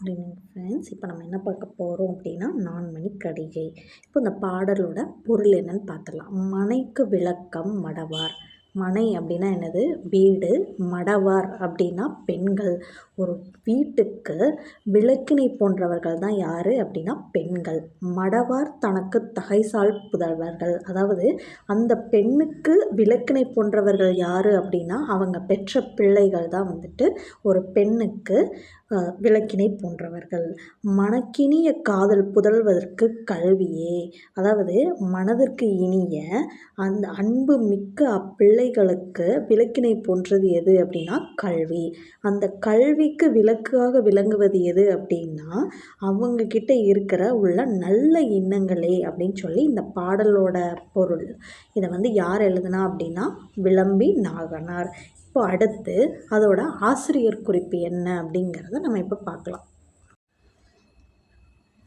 Good evening friends இப்போ நம்ம என்ன பார்க்க போகிறோம் அப்படின்னா நான்மணி கடிகை. இப்போ இந்த பாடலோட பொருள் என்னன்னு பார்த்துடலாம். மனைக்கு விளக்கம் மடவார். மனை அப்படின்னா என்னது? வீடு. மடவார் அப்படின்னா பெண்கள். ஒரு வீட்டுக்கு விளக்கினை போன்றவர்கள் தான் யார் அப்படின்னா பெண்கள். மடவார் தனக்கு தகைசால் புதல்வர்கள். அதாவது அந்த பெண்ணுக்கு விளக்கினை போன்றவர்கள் யார் அப்படின்னா அவங்க பெற்ற பிள்ளைகள் தான் வந்துட்டு ஒரு பெண்ணுக்கு விளக்கினை போன்றவர்கள். மனக்கினிய காதல் புதல்வதற்கு கல்வியே. அதாவது மனதிற்கு இனிய அந்த அன்பு மிக்க பிள்ளைகளுக்கு விளக்கினை போன்றது எது அப்படின்னா கல்வி. அந்த கல்விக்கு விளக்காக விளங்குவது எது அப்படின்னா அவங்கக்கிட்ட இருக்கிற உள்ள நல்ல எண்ணங்களே அப்படின்னு சொல்லி இந்த பாடலோட பொருள். இதை வந்து யார் எழுதுனா அப்படின்னா விளம்பி நாகனார். இப்போ அடுத்து அதோட ஆசிரியர் குறிப்பு என்ன அப்படிங்கிறத நம்ம இப்போ பார்க்கலாம்.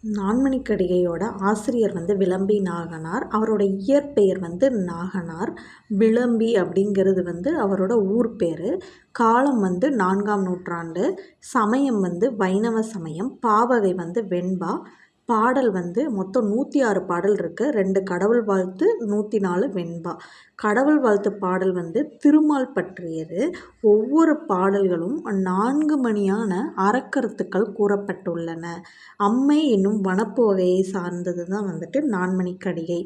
நான்மணிக்கடிகையோட ஆசிரியர் வந்து விளம்பி நாகனார். அவரோட இயற்பெயர் வந்து நாகனார். விளம்பி அப்படிங்கிறது வந்து அவரோட ஊர் பேர். காலம் வந்து நான்காம் நூற்றாண்டு. சமயம் வந்து வைணவ சமயம். பாவகை வந்து வெண்பா. பாடல் வந்து மொத்தம் நூற்றி ஆறு பாடல் இருக்குது ரெண்டு கடவுள் வாழ்த்து நூற்றி நாலு வெண்பா. கடவுள் வாழ்த்து பாடல் வந்து திருமால் பற்றியது. ஒவ்வொரு பாடல்களும் நான்கு மணியான அறக்கருத்துக்கள் கூறப்பட்டுள்ளன. அம்மை என்னும் வனப்பு வகையை சார்ந்தது தான் வந்துட்டு நான்மணிக்கடிகை.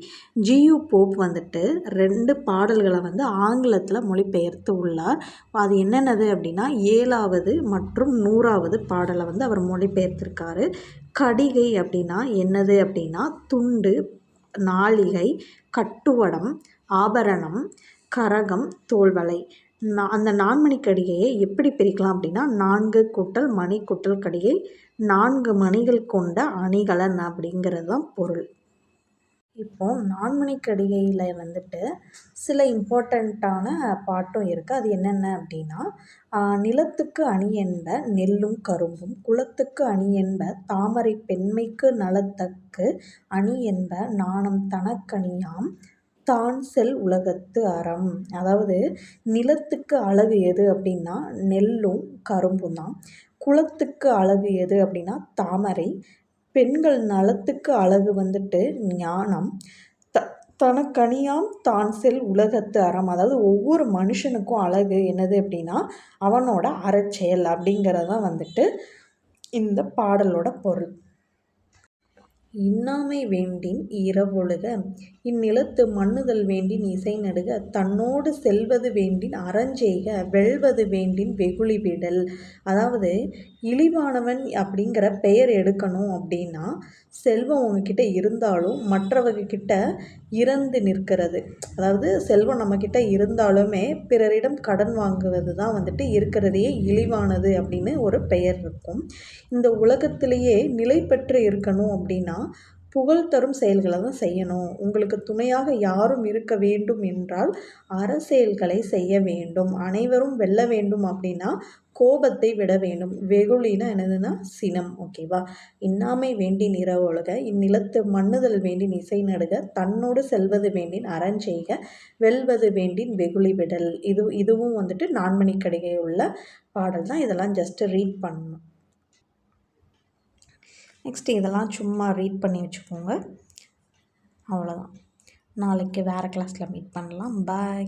ஜியு போப் வந்துட்டு ரெண்டு பாடல்களை வந்து ஆங்கிலத்தில் மொழிபெயர்த்து உள்ளார். அது என்னென்னது அப்படின்னா ஏழாவது மற்றும் நூறாவது பாடலை வந்து அவர் மொழிபெயர்த்திருக்காரு. கடிகை அப்படின்னா என்னது அப்படின்னா துண்டு நாளிகை கட்டுவடம் ஆபரணம் கரகம் தோல்வலை நான் அந்த நான்மணி கடிகையை எப்படி பிரிக்கலாம் அப்படின்னா நான்கு கூட்டல் மணி கூட்டல் கடிகை நான்கு மணிகள் கொண்ட அணிகலன் அப்படிங்கிறது தான் பொருள். இப்போது நான்மணிக்கடிகையில் வந்துட்டு சில இம்பார்ட்டண்ட்டான பாட்டும் இருக்குது அது என்னென்ன அப்படின்னா நிலத்துக்கு அணி என்ப நெல்லும் கரும்பும் குளத்துக்கு அணி என்ப தாமரை பெண்மைக்கு நலத்தக்கு அணி என்ப நாணம் தனக்கணியாம் தான் செல் உலகத்து அறம். அதாவது நிலத்துக்கு அழகு எது அப்படின்னா நெல்லும் கரும்பும் தான். குளத்துக்கு அழகு எது அப்படின்னா தாமரை பெண்கள் நலத்துக்கு அழகு வந்துட்டு ஞானம். த தனக்கணியாம் தான் செல் உலகத்து அறம். அதாவது ஒவ்வொரு மனுஷனுக்கும் அழகு என்னது அப்படின்னா அவனோட அறச்செயல் அப்படிங்கிறது தான் வந்துட்டு இந்த பாடலோட பொருள். இன்னாமை வேண்டின் இரவொழுக இந்நிலத்து மண்ணுதல் வேண்டின் இசை நடுக. தன்னோடு செல்வது வேண்டின் அறஞ்செய்க. வெல்வது வேண்டின் வெகுளி விடல். அதாவது இழிவானவன் அப்படிங்கிற பெயர் எடுக்கணும் அப்படின்னா செல்வம் உங்ககிட்ட இருந்தாலும் மற்றவங்கக்கிட்ட இறந்து நிற்கிறது. அதாவது செல்வம் நம்மக்கிட்ட இருந்தாலுமே பிறரிடம் கடன் வாங்குவது தான் வந்துட்டு இருக்கிறதையே இழிவானது அப்படின்னு ஒரு பெயர் இருக்கும். இந்த உலகத்திலேயே நிலை பெற்று இருக்கணும் அப்படின்னா புகழ் தரும் செயல்களை தான் செய்யணும். உங்களுக்கு துணையாக யாரும் இருக்க வேண்டும் என்றால் அறச்செயல்களை செய்ய வேண்டும். அனைவரும் வெல்ல வேண்டும் அப்படின்னா கோபத்தை விட வேண்டும். வெகுளினா என்னதுன்னா சினம். ஓகேவா இன்னாமை வேண்டி நிறவொழுக இந்நிலத்து மண்ணுதல் வேண்டின் இசை நடுக தன்னோடு செல்வது வேண்டின் அறஞ்செய்க வெல்வது வேண்டின் வெகுளி விடல். இது இதுவும் வந்துட்டு நான்மணிக்கடிகை உள்ள பாடல் தான். இதெல்லாம் ஜஸ்ட்டு ரீட் பண்ணணும். நெக்ஸ்ட் இதெல்லாம் சும்மா ரீட் பண்ணி வச்சுக்கோங்க. அவ்வளோதான் நாளைக்கு வேறு கிளாஸில் மீட் பண்ணலாம். பாய்